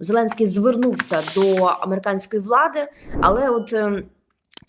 Зеленський звернувся до американської влади, але от.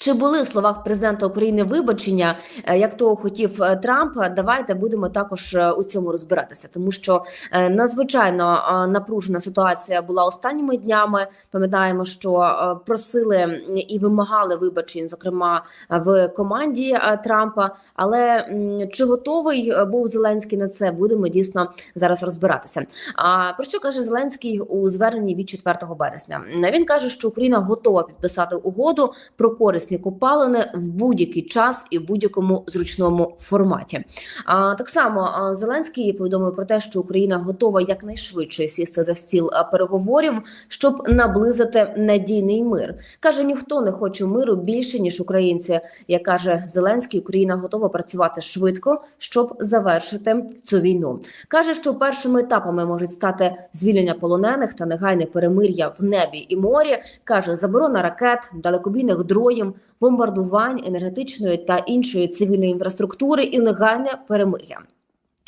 Чи були в словах президента України вибачення, е, як того хотів е, Трамп? Давайте будемо також е, у цьому розбиратися, тому що надзвичайно напружена ситуація була останніми днями. Пам'ятаємо, що просили і вимагали вибачень, зокрема в команді Трампа. Але чи готовий був Зеленський на це? Будемо дійсно зараз розбиратися. А про що каже Зеленський у зверненні від 4 березня? Він каже, що Україна готова підписати угоду про корисні копалини в будь-який час і в будь-якому зручному форматі. А так само Зеленський повідомив про те, що Україна готова якнайшвидше сісти за стіл переговорів, щоб наблизити надійний мир. каже: ніхто не хоче миру більше ніж українці. Як каже Зеленський, Україна готова працювати швидко, щоб завершити цю війну. каже, що першими етапами можуть стати звільнення полонених та негайне перемир'я в небі і морі. каже заборона ракет, далекобійних дроїв, бомбардувань енергетичної та іншої цивільної інфраструктури і легальне перемир'я.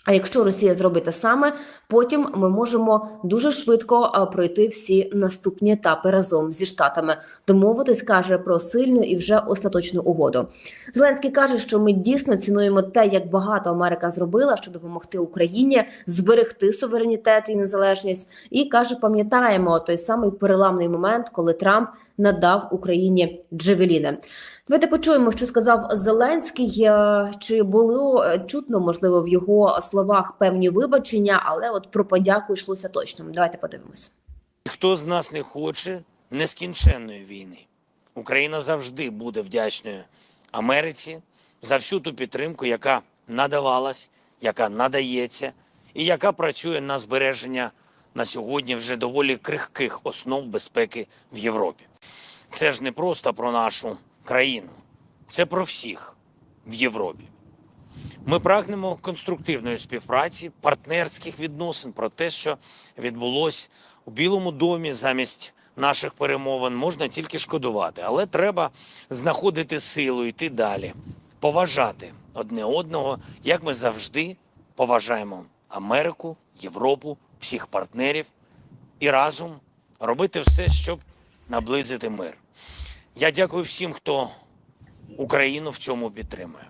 А якщо Росія зробить те саме, потім ми можемо дуже швидко пройти всі наступні етапи разом зі штатами. Домовитись каже про сильну і вже остаточну угоду. Зеленський каже, що ми дійсно цінуємо те, як багато Америка зробила, щоб допомогти Україні зберегти суверенітет і незалежність. І каже, пам'ятаємо той самий переламний момент, коли Трамп надав Україні джевеліни. Давайте почуємо, що сказав Зеленський. Е, Чи було е, чутно, можливо, в його словах певні вибачення, але от про подяку йшлося точно. Давайте подивимось. Хто з нас не хоче нескінченної війни? Україна завжди буде вдячною Америці за всю ту підтримку, яка надавалась, яка надається, і яка працює на збереження на сьогодні вже доволі крихких основ безпеки в Європі. Це ж не просто про нашу країну, це про всіх в Європі. Ми прагнемо конструктивної співпраці, партнерських відносин про те, що відбулось у Білому домі замість наших перемовин, можна тільки шкодувати, але треба знаходити силу, йти далі, поважати одне одного, як ми завжди поважаємо Америку, Європу, всіх партнерів і разом робити все, щоб наблизити мир. Я дякую всім, хто Україну в цьому підтримує.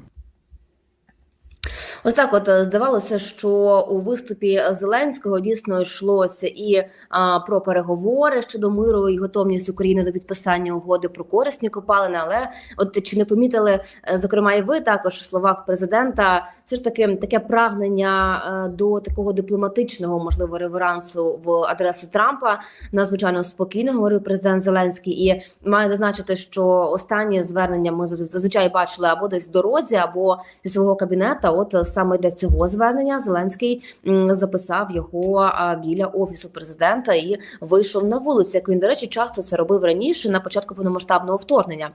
Ось так, от е, здавалося, що у виступі Зеленського дійсно йшлося і а, про переговори щодо миру і готовність України до підписання угоди про корисні копалини. Але от чи не помітили, е, зокрема, і ви також словах президента, все ж таки таке прагнення е, до такого дипломатичного, можливо, реверансу в адресу Трампа. Надзвичайно спокійно говорив президент Зеленський, і маю зазначити, що останнє звернення ми зазвичай бачили або десь в дорозі, або зі свого кабінета. От саме для цього звернення Зеленський записав його біля офісу президента і вийшов на вулицю. Як він до речі, часто це робив раніше на початку повномасштабного вторгнення.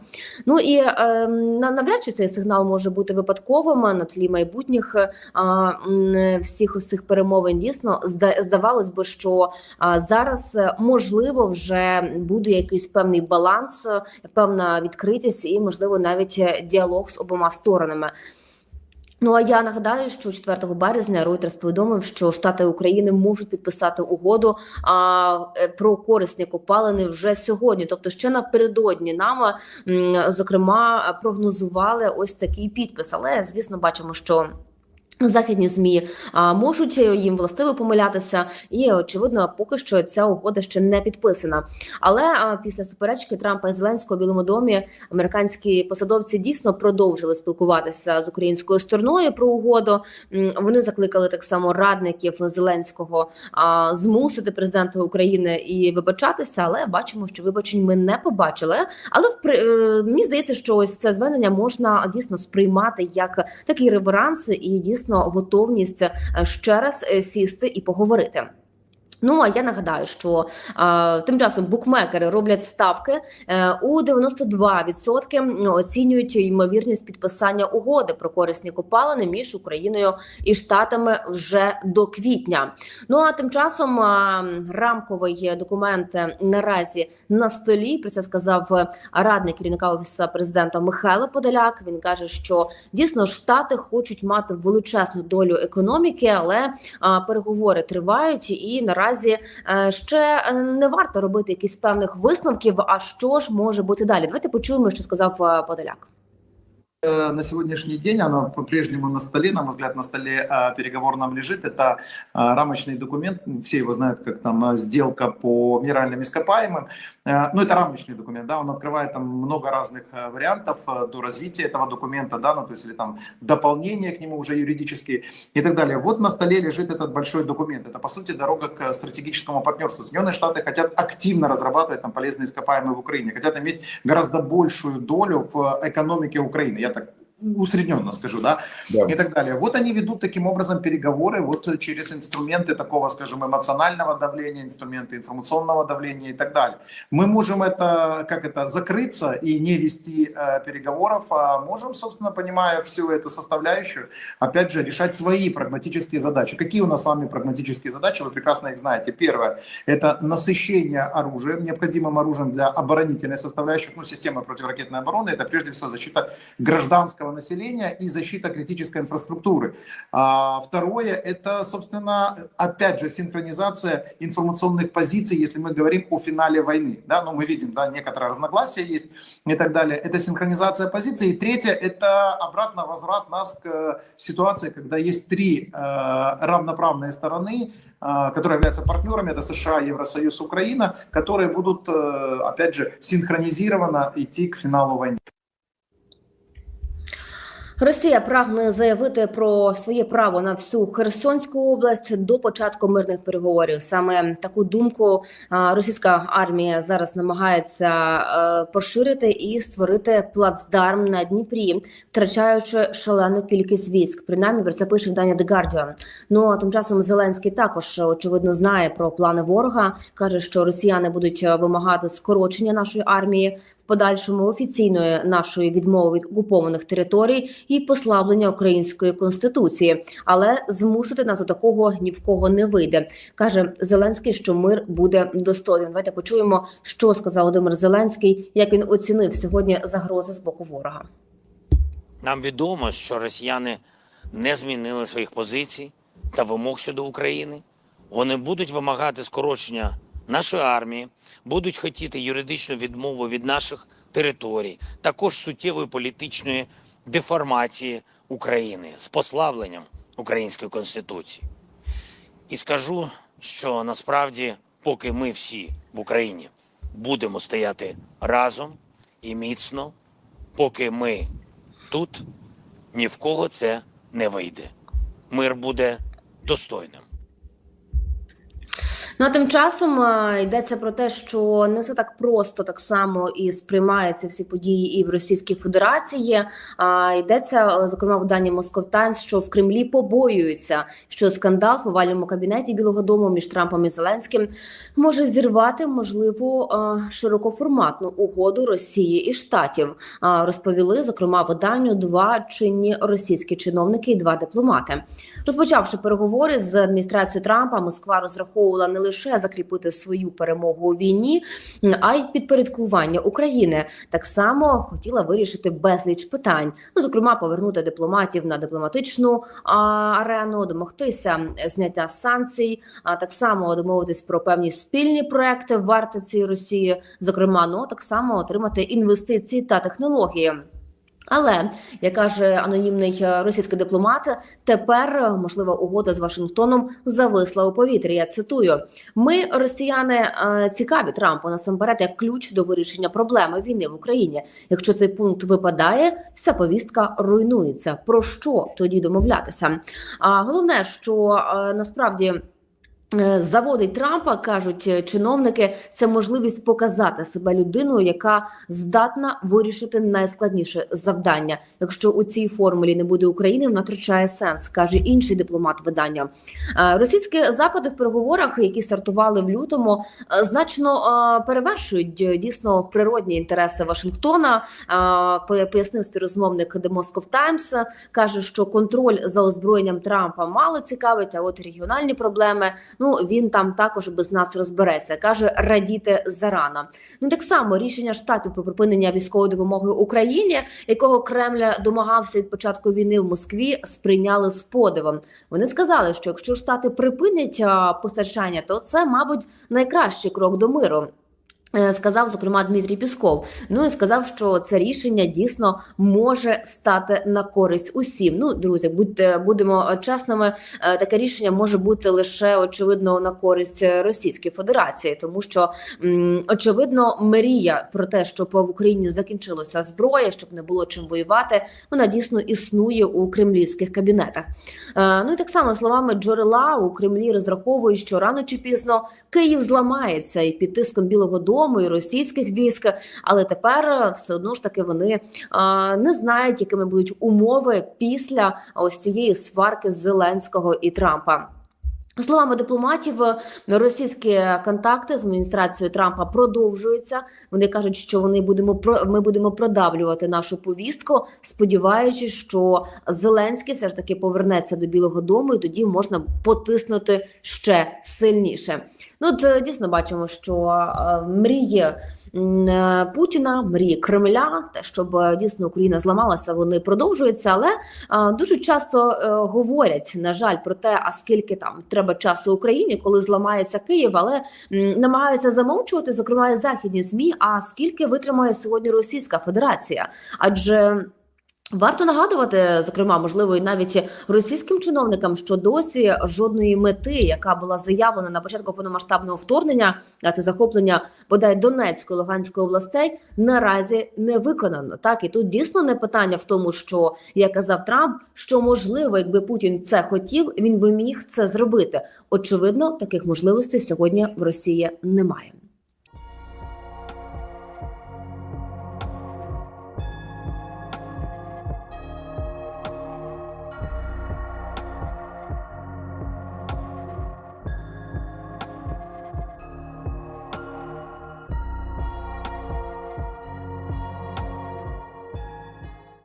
Ну і е, на- навряд чи цей сигнал може бути випадковим на тлі майбутніх е, всіх ось цих перемовин. Дійсно, здавалось би, що зараз е, можливо вже буде якийсь певний баланс, е, певна відкритість і можливо навіть діалог з обома сторонами. Ну а я нагадаю, що 4 березня Reuters повідомив, що Штати України можуть підписати угоду а, е, про корисні копалини вже сьогодні. Тобто, ще напередодні нам зокрема прогнозували ось такий підпис. Але звісно, бачимо, що. Західні змі можуть е, їм властиво помилятися, і очевидно, поки що ця угода ще не підписана. Але після суперечки Трампа і Зеленського у Білому домі американські посадовці дійсно продовжили спілкуватися з українською стороною про угоду. Вони закликали так само радників Зеленського змусити президента України і вибачатися. Але бачимо, що вибачень ми не побачили. Але в е, мені здається, що ось це звернення можна дійсно сприймати як такий реверанс і дійсно готовність е, ще раз е, сісти і поговорити. Ну а я нагадаю, що е, тим часом букмекери роблять ставки е, у 92% оцінюють ймовірність підписання угоди про корисні копалини між Україною і Штатами вже до квітня. Ну а тим часом е, рамковий документ наразі на столі. Про це сказав радник керівника офісу президента Михайло Подоляк. Він каже, що дійсно штати хочуть мати величезну долю економіки, але а, переговори тривають і наразі наразі е, ще е, не варто робити якісь певних висновків. А що ж може бути далі? Давайте почуємо, що сказав е, Подоляк. Э, на сегодняшний день оно по-прежнему на столе, на мой взгляд, на столе э, переговорном лежит. Это э, рамочный документ, все его знают как там э, сделка по минеральным ископаемым. Э, ну, это рамочный документ, да, он открывает там много разных э, вариантов э, до развития этого документа, да, ну, то есть или там дополнение к нему уже юридические и так далее. Вот на столе лежит этот большой документ. Это, по сути, дорога к стратегическому партнерству. Соединенные Штаты хотят активно разрабатывать там полезные ископаемые в Украине, хотят иметь гораздо большую долю в э, экономике Украины. Я так усредненно скажу, да, Да. и так далее. Вот они ведут таким образом переговоры вот через инструменты такого, скажем, эмоционального давления, инструменты информационного давления и так далее. Мы можем это, как это, закрыться и не вести э, переговоров, а можем, собственно, понимая всю эту составляющую, опять же, решать свои прагматические задачи. Какие у нас с вами прагматические задачи? Вы прекрасно их знаете. Первое – это насыщение оружием, необходимым оружием для оборонительной составляющей, ну, системы противоракетной обороны. Это прежде всего защита гражданского населения и защита критической инфраструктуры. А второе – это, собственно, опять же, синхронизация информационных позиций, если мы говорим о финале войны. Да, ну, мы видим, да, некоторые разногласия есть и так далее. Это синхронизация позиций. И третье – это обратно возврат нас к э, ситуации, когда есть три э, равноправные стороны, э, которые являются партнерами, это США, Евросоюз, Украина, которые будут, опять же, синхронизированно идти к финалу войны. Росія прагне заявити про своє право на всю Херсонську область до початку мирних переговорів. Саме таку думку російська армія зараз намагається поширити і створити плацдарм на Дніпрі, втрачаючи шалену кількість військ. Принаймні про це пише видання The Guardian. Ну а тим часом Зеленський також очевидно знає про плани ворога. каже, що росіяни будуть вимагати скорочення нашої армії подальшому офіційної нашої відмови від окупованих територій і послаблення української конституції, але змусити нас до такого ні в кого не вийде. каже Зеленський, що мир буде достойним. Давайте почуємо, що сказав Володимир Зеленський, як він оцінив сьогодні загрози з боку ворога. Нам відомо, що росіяни не змінили своїх позицій та вимог щодо України. Вони будуть вимагати скорочення нашої армії, будуть хотіти юридичну відмову від наших територій, також суттєвої політичної деформації України з послабленням української конституції. І скажу, що насправді, поки ми всі в Україні будемо стояти разом і міцно, поки ми тут, ні в кого це не вийде. Мир буде достойним. Ну а тим часом е, йдеться про те, що не все так просто так само і сприймаються всі події і в Російській Федерації. А йдеться е, зокрема в виданні Moscow Times, що в Кремлі побоюються, що скандал в овальному кабінеті Білого Дому між Трампом і Зеленським може зірвати можливу е, широкоформатну угоду Росії і Штатів. Розповіли зокрема виданню два чинні російські чиновники і два дипломати. Розпочавши переговори з адміністрацією Трампа, Москва розраховувала не лише закріпити свою перемогу у війні, а й підпорядкування України. Так само хотіла вирішити безліч питань, ну зокрема, повернути дипломатів на дипломатичну арену, домогтися зняття санкцій, а так само домовитись про певні спільні проекти в Арктиці і Росії, зокрема, ну так само отримати інвестиції та технології. Але як каже анонімний е, російський дипломат, тепер е, можлива угода з Вашингтоном зависла у повітрі. Я цитую: ми, росіяни, е, цікаві Трампу насамперед як ключ до вирішення проблеми війни в Україні. Якщо цей пункт випадає, вся повістка руйнується. Про що тоді домовлятися? А головне, що насправді. Е, Заводить Трампа, кажуть е, чиновники, це можливість показати себе людиною, яка здатна вирішити найскладніше завдання. Якщо у цій формулі не буде України, вона втрачає сенс, каже інший дипломат видання. Е, Російські запити в переговорах, які стартували в лютому, значно перевершують дійсно природні інтереси Вашингтона. Пояснив співрозмовник The Moscow Times, каже, що контроль за озброєнням Трампа мало цікавить, а от регіональні проблеми Ну він там також без нас розбереться. каже радіти зарано. Ну так само рішення штатів про припинення військової допомоги Україні, якого Кремля домагався від початку війни в Москві, сприйняли з подивом. Вони сказали, що якщо штати припинять постачання, то це, мабуть, найкращий крок до миру. Е, Сказав зокрема Дмитрій Пісков. Ну і сказав, що це рішення дійсно може стати на користь усім. Ну, друзі, будьте будемо чесними. е, Таке рішення може бути лише очевидно на користь Російської Федерації, тому що очевидно мрія про те, щоб в Україні закінчилася зброя, щоб не було чим воювати. Вона дійсно існує у кремлівських кабінетах. Е, Ну і так само словами джерела у Кремлі розраховують, що рано чи пізно Київ зламається і під тиском Білого Дому і російських військ. Але тепер е, все одно ж таки вони е, не знають, якими будуть умови після ось цієї сварки Зеленського і Трампа. Словами дипломатів, е, російські контакти з адміністрацією Трампа продовжуються. Вони кажуть, що вони будемо ми будемо продавлювати нашу повістку, сподіваючись, що Зеленський все ж таки повернеться до Білого Дому, і тоді можна потиснути ще сильніше. Ну от дійсно бачимо, що е, мрії е, Путіна, мрії Кремля, те, щоб е, дійсно Україна зламалася, вони продовжуються, але дуже часто говорять на жаль про те, а скільки там треба часу Україні, коли зламається Київ, але намагаються замовчувати, зокрема західні змі. А скільки витримає сьогодні Російська Федерація? Адже Варто нагадувати, зокрема, можливо, і навіть російським чиновникам, що досі жодної мети, яка була заявлена на початку повномасштабного вторгнення, а це захоплення бодай Донецької Луганської областей, наразі не виконано. Так і тут дійсно не питання в тому, що як казав Трамп, що можливо, якби Путін це хотів, він би міг це зробити. Очевидно, таких можливостей сьогодні в Росії немає.